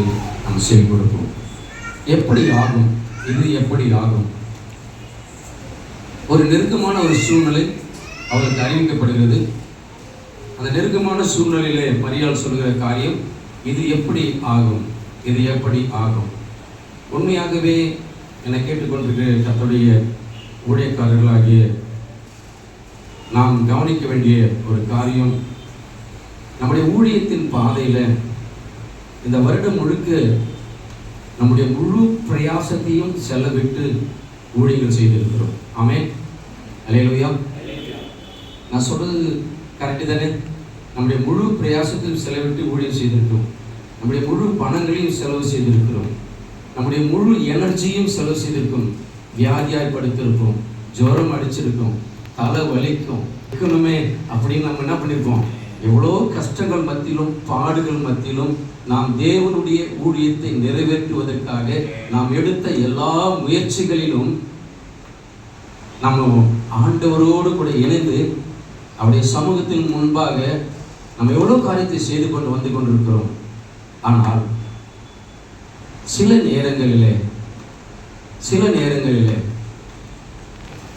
நாம் செவி கொடுப்போம் எப்படி ஆகும்? இது எப்படி ஆகும்? ஒரு நெருக்கமான ஒரு சூழ்நிலை அவருக்கு அறிவிக்கப்படுகிறது. அந்த நெருக்கமான சூழ்நிலையிலே மரியாள் சொல்கிற காரியம் இது எப்படி ஆகும்? இது எப்படி ஆகும்? உண்மையாகவே என்னை கேட்டுக்கொண்டிருக்கிற தன்னுடைய ஊழியக்காரர்களாகிய நாம் கவனிக்க வேண்டிய ஒரு காரியம் நம்முடைய ஊழியத்தின் பாதையில் இந்த வருடம் முழுக்க நம்முடைய முழு பிரயாசத்தையும் செலவிட்டு ஊழியர்கள் செய்திருக்கிறோம். ஆமே அலையலுயா நான் சொல்றது கரெக்டு தானே? நம்முடைய முழு பிரயாசத்தையும் செலவிட்டு ஊழியம் செய்திருக்கிறோம். நம்முடைய முழு பணங்களையும் செலவு செய்திருக்கிறோம். நம்முடைய முழு எனர்ஜியும் செலவு செய்திருக்கோம் வியாதியாய் படுத்திருக்கோம் ஜுரம் அடிச்சிருக்கோம் தலை வலிக்கும். இருக்கணுமே அப்படின்னு நம்ம என்ன பண்ணியிருக்கோம் எவ்வளோ கஷ்டங்கள் மத்தியிலும் பாடுகள் மத்தியிலும் நாம் தேவனுடைய ஊழியத்தை நிறைவேற்றுவதற்காக நாம் எடுத்த எல்லா முயற்சிகளிலும் நம்ம ஆண்டவரோடு கூட இணைந்து அவருடைய சமூகத்தின் முன்பாக நம்ம எவ்வளோ காரியத்தை செய்து கொண்டு வந்து கொண்டிருக்கிறோம். ஆனால் சில நேரங்களிலே சில நேரங்களிலே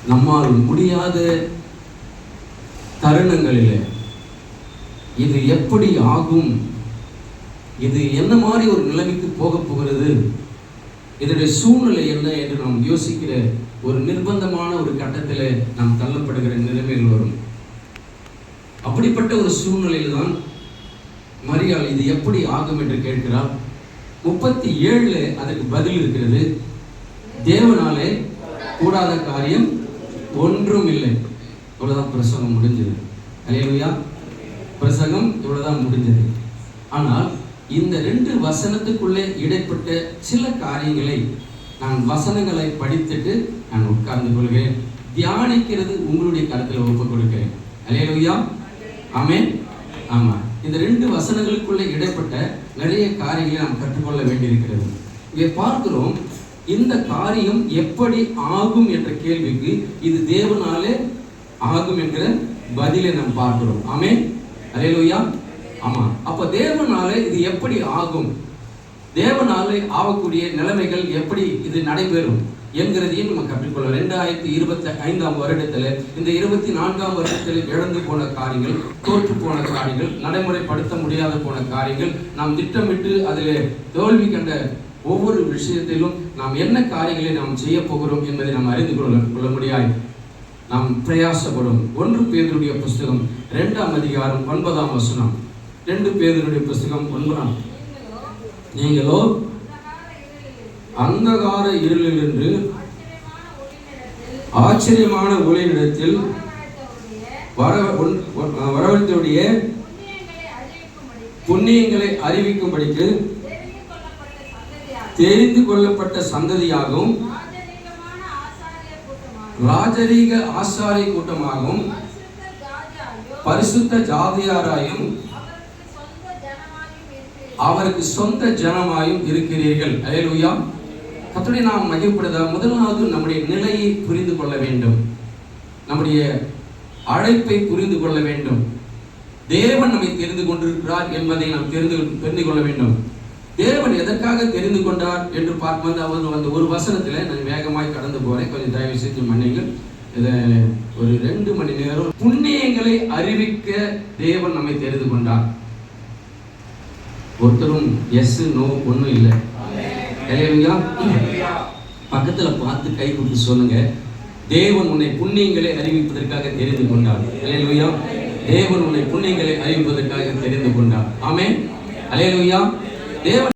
நம்மால் முடியாத தருணங்களிலே இது எப்படி ஆகும்? இது என்ன மாதிரி ஒரு நிலைமைக்கு போக போகிறது? இதனுடைய சூழ்நிலை என்ன என்று நாம் யோசிக்கிற ஒரு நிர்பந்தமான ஒரு கட்டத்தில் நாம் தள்ளப்படுகிற நிலைமைகள் வரும். அப்படிப்பட்ட ஒரு சூழ்நிலையில் தான் மரியாள் இது எப்படி ஆகும் என்று கேட்கிறார் முப்பத்தி ஏழுல அதற்கு பதில் இருக்கிறது. தேவனாலே கூடாத காரியம் ஒன்றும் இல்லை. அவ்வளோதான் பிரசங்கம் முடிஞ்சது. அலையா பிரசங்கம் இவ்வளவுதான் முடிஞ்சது. ஆனால் இந்த ரெண்டு வசனத்துக்குள்ளே இடைப்பட்ட சில காரியங்களை நான் வசனங்களை படித்துட்டு நான் உட்கார்ந்து கொள்கிறேன். தியானிக்கிறது உங்களுடைய கருத்தில் ஒப்பு கொடுக்கிறேன். அலையலுயா ஆமே ஆமா. இந்த ரெண்டு வசனங்களுக்குள்ளே இடைப்பட்ட நிறைய காரியங்களை நாம் கற்றுக்கொள்ள வேண்டியிருக்கிறது. இதை பார்க்கிறோம் இந்த காரியம் எப்படி ஆகும் என்ற கேள்விக்கு இது தேவனாலே ஆகும் என்கிற பதிலை நாம் பார்க்கிறோம். ஆமே அலையலுயா ஆமா. அப்ப தேவனால இது எப்படி ஆகும்? தேவனால ஆகக்கூடிய நிலைமைகள் எப்படி இது நடைபெறும் என்கிறதையும் நம்ம கற்றுக்கொள்ள ரெண்டாயிரத்தி இருபத்தி ஐந்தாம் வருடத்தில் இந்த இருபத்தி நான்காம் வருடத்தில் இழந்து போன காரியங்கள் தோற்று போன காரியங்கள் நடைமுறைப்படுத்த முடியாத போன காரியங்கள் நாம் திட்டமிட்டு அதில் தோல்வி கண்ட ஒவ்வொரு விஷயத்திலும் நாம் என்ன காரியங்களை நாம் செய்ய போகிறோம் என்பதை நாம் அறிந்து கொள்ள கொள்ள முடியாது. நாம் பிரயாசப்படும். ஒன்று பேதருடைய புஸ்தகம் இரண்டாம் அதிகாரம் ஒன்பதாம் வசனம். ரெண்டு பேதருடைய புஸ்தகம் ஒன்பதாம். நீங்களோ அந்தகார இருளில் இருந்து ஆச்சரியமான ஒளியிடத்தில் வர வரவழைத்தவுடைய புண்ணியங்களை அறிவிக்கும்படிக்கு தெரிந்து கொள்ளப்பட்ட சந்ததியாகவும் ராஜரீக ஆசாரிய கூட்டமாகவும் பரிசுத்த ஜாதியாராயும் அவருக்கு சொந்த ஜனமாயும் இருக்கிறீர்கள். அயலுயா கத்துடைய நாம் மகிழ்ப்படுத முதலாவது நம்முடைய நிலையை புரிந்து கொள்ள வேண்டும். நம்முடைய அழைப்பை புரிந்து கொள்ள வேண்டும். தேவன் நம்மை தெரிந்து கொண்டிருக்கிறார் என்பதை நாம் தெரிந்து தெரிந்து கொள்ள வேண்டும். தேவன் எதற்காக தெரிந்து கொண்டார் என்று பார்க்கும்போது அவர் அந்த ஒரு வசனத்தில் நான் வேகமாய் கடந்து போகிறேன் கொஞ்சம் தயவு செஞ்சு மன்னிங்கள் இதை ஒரு ரெண்டு மணி நேரம் புண்ணியங்களை அறிவிக்க தேவன் நம்மை தெரிந்து கொண்டார். ஒருத்தரும் எஸ் நோ ஒன்றும் இல்லை. இல்லையா பக்கத்துல பார்த்து கை கொடுத்து சொல்லுங்க. தேவன் உன்னை புண்ணியங்களை அறிவிப்பதற்காக தெரிந்து கொண்டார். அலையலுயா தேவன் உன்னை புண்ணியங்களை அறிவிப்பதற்காக தெரிந்து கொண்டார். ஆமே அலையலுயா தேவன்